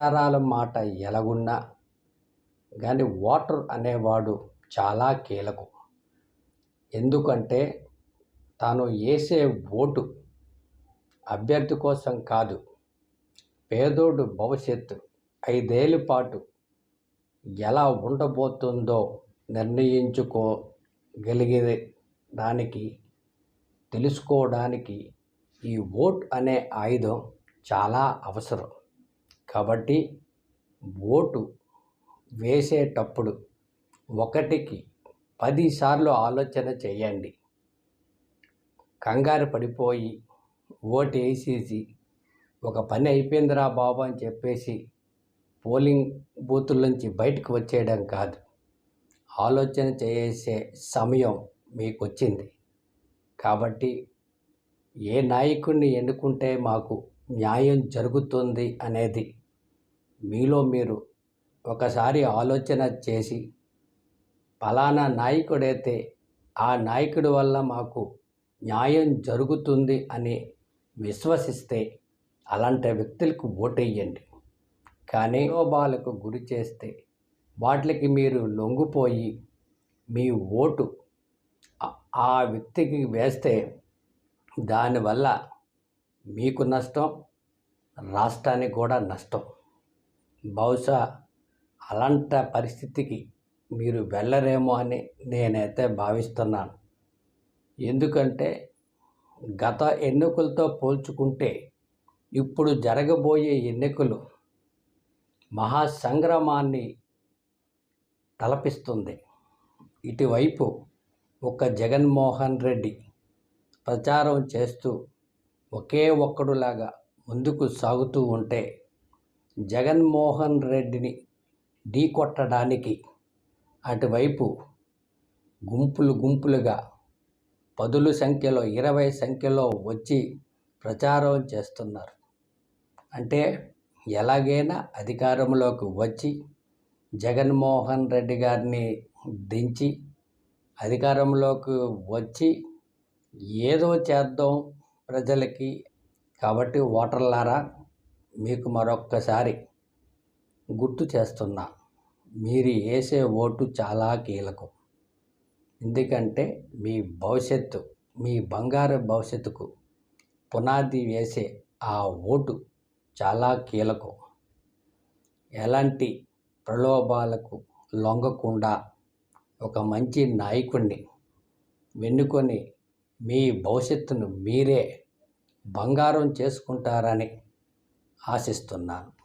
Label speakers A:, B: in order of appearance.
A: తరాల మాట ఎలాగున్నా కానీ వాటర్ అనేవాడు చాలా కీలకం. ఎందుకంటే తాను వేసే ఓటు అభ్యర్థి కోసం కాదు పేదోడు భవిష్యత్తు ఐదేళ్ళ పాటు ఎలా ఉండబోతుందో నిర్ణయించుకోగలిగే దానికి తెలుసుకోవడానికి ఈ ఓట్ అనే ఆయుధం చాలా అవసరం. కాబట్టి ఓటు వేసేటప్పుడు ఒకటికి పదిసార్లు ఆలోచన చేయండి. కంగారు పడిపోయి ఓటు వేసేసి ఒక పని అయిపోయిందిరా బాబు అని చెప్పేసి పోలింగ్ బూతుల నుంచి బయటకు వచ్చేయడం కాదు. ఆలోచన చేసే సమయం మీకు వచ్చింది కాబట్టి ఏ నాయకుడిని ఎన్నుకుంటే మాకు న్యాయం జరుగుతుంది అనేది మీలో మీరు ఒకసారి ఆలోచన చేసి ఫలానా నాయకుడైతే ఆ నాయకుడి వల్ల మాకు న్యాయం జరుగుతుంది అని విశ్వసిస్తే అలాంటి వ్యక్తులకు ఓటేయండి. కానీ లోభాలకు గురి చేస్తే వాటికి మీరు లొంగిపోయి మీ ఓటు ఆ- ఆ వ్యక్తికి వేస్తే దానివల్ల మీకు నష్టం రాష్ట్రానికి కూడా నష్టం. బహుశా అలాంటి పరిస్థితికి మీరు వెళ్ళరేమో అని నేనైతే భావిస్తున్నాను. ఎందుకంటే గత ఎన్నికలతో పోల్చుకుంటే ఇప్పుడు జరగబోయే ఎన్నికలు మహాసంగ్రామాన్ని తలపిస్తుంది. ఇటువైపు ఒక జగన్మోహన్ రెడ్డి ప్రచారం చేస్తూ ఒకే ఒక్కడులాగా ముందుకు సాగుతూ ఉంటే జగన్మోహన్ రెడ్డిని ఢీకొట్టడానికి అటువైపు గుంపులు గుంపులుగా పదుల సంఖ్యలో ఇరవై సంఖ్యలో వచ్చి ప్రచారం చేస్తున్నారు. అంటే ఎలాగైనా అధికారంలోకి వచ్చి జగన్మోహన్ రెడ్డి గారిని దించి అధికారంలోకి వచ్చి ఏదో చేద్దాం ప్రజలకి కాబట్టి ఓటర్లారా మీకు మరొక్కసారి గుర్తు చేస్తున్నా. మీరు వేసే ఓటు చాలా కీలకం. ఎందుకంటే మీ భవిష్యత్తు మీ బంగారు భవిష్యత్తుకు పునాది వేసే ఆ ఓటు చాలా కీలకం. ఎలాంటి ప్రలోభాలకు లొంగకుండా ఒక మంచి నాయకుడిని వెన్నుకొని మీ భవిష్యత్తును మీరే బంగారం చేసుకుంటారని ఆశిస్తున్నాను.